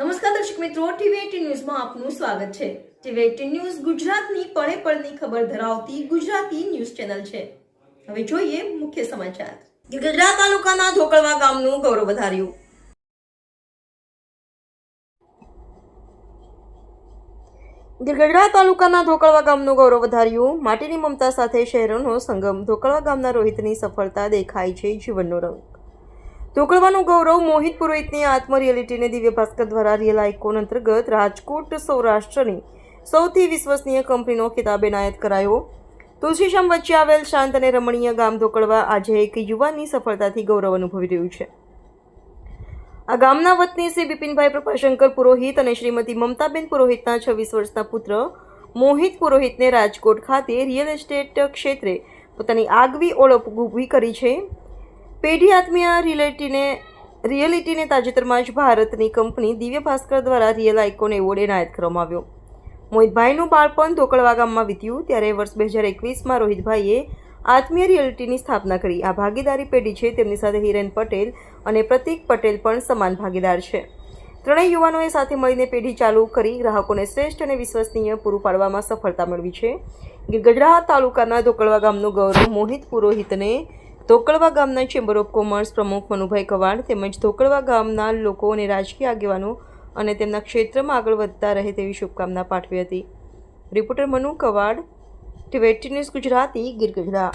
નમસ્કાર દર્શક મિત્રો, ટીવી ન્યૂઝમાં આપનું સ્વાગત છે. ટીવી ન્યૂઝ ગુજરાતની પળે પળની ખબર ધરાવતી ગુજરાતી ન્યૂઝ ચેનલ છે. હવે જોઈએ મુખ્ય સમાચાર. ગિરગઢડા તાલુકાના ધોકળવા ગામનું ગૌરવ વધાર્યું. ગિરગઢડા તાલુકાના ધોકળવા ગામનું ગૌરવ વધાર્યું. માટીની મમતા સાથે શહેરોનો સંગમ ધોકળવા ગામના રોહિતની સફળતા દેખાય છે જીવનનો રંગ. ધોકળવાનું ગૌરવ મોહિત પુરોહિતની આત્મ રિયાલિટીને દિવ્ય ભાસ્કર દ્વારા રિયલ આઇકોન અંતર્ગત રાજકોટ સૌરાષ્ટ્રની સૌથી વિશ્વસનીય કંપનીનો ખિતાબ એનાયત કરાયો. તુલસીશ્યામ વચ્ચે આવેલ શાંત અને રમણીય ગામ ધોકળવા આજે એક યુવાનની સફળતાથી ગૌરવ અનુભવી રહ્યું છે. આ ગામના વતની શ્રી બિપિનભાઈ પ્રભાશંકર પુરોહિત અને શ્રીમતી મમતાબેન પુરોહિતના છવ્વીસ વર્ષના પુત્ર મોહિત પુરોહિતને રાજકોટ ખાતે રિયલ એસ્ટેટ ક્ષેત્રે પોતાની આગવી ઓળખ ઊભી કરી છે. પેઢી આત્મીય રિલેટીને, રિયલિટીને તાજેતરમાં જ ભારતની કંપની દિવ્ય ભાસ્કર દ્વારા રિયલ આઇકોન એવોર્ડ એનાયત કરવામાં આવ્યો. મોહિતભાઈનું બાળપણ ધોકળવા ગામમાં વીત્યું, ત્યારે વર્ષ બે હજાર એકવીસમાં રોહિતભાઈએ આત્મીય રિયલિટીની સ્થાપના કરી. આ ભાગીદારી પેઢી છે, તેમની સાથે હિરેન પટેલ અને પ્રતિક પટેલ પણ સમાન ભાગીદાર છે. ત્રણેય યુવાનોએ સાથે મળીને પેઢી ચાલુ કરી ગ્રાહકોને શ્રેષ્ઠ અને વિશ્વસનીય પૂરું પાડવામાં સફળતા મેળવી છે. ગઢડા તાલુકાના ધોકળવા ગામનું ગૌરવ મોહિત પુરોહિતને ધોકળવા ગામના ચેમ્બર ઓફ કોમર્સ પ્રમુખ મનુભાઈ કવાડ તેમજ ધોકળવા ગામના લોકો અને રાજકીય આગેવાનો અને તેમના ક્ષેત્રમાં આગળ વધતા રહે તેવી શુભકામના પાઠવી હતી. રિપોર્ટર મનુ કવાડ ટીવેટી ન્યૂઝ ગુજરાતી ગીરગઢડા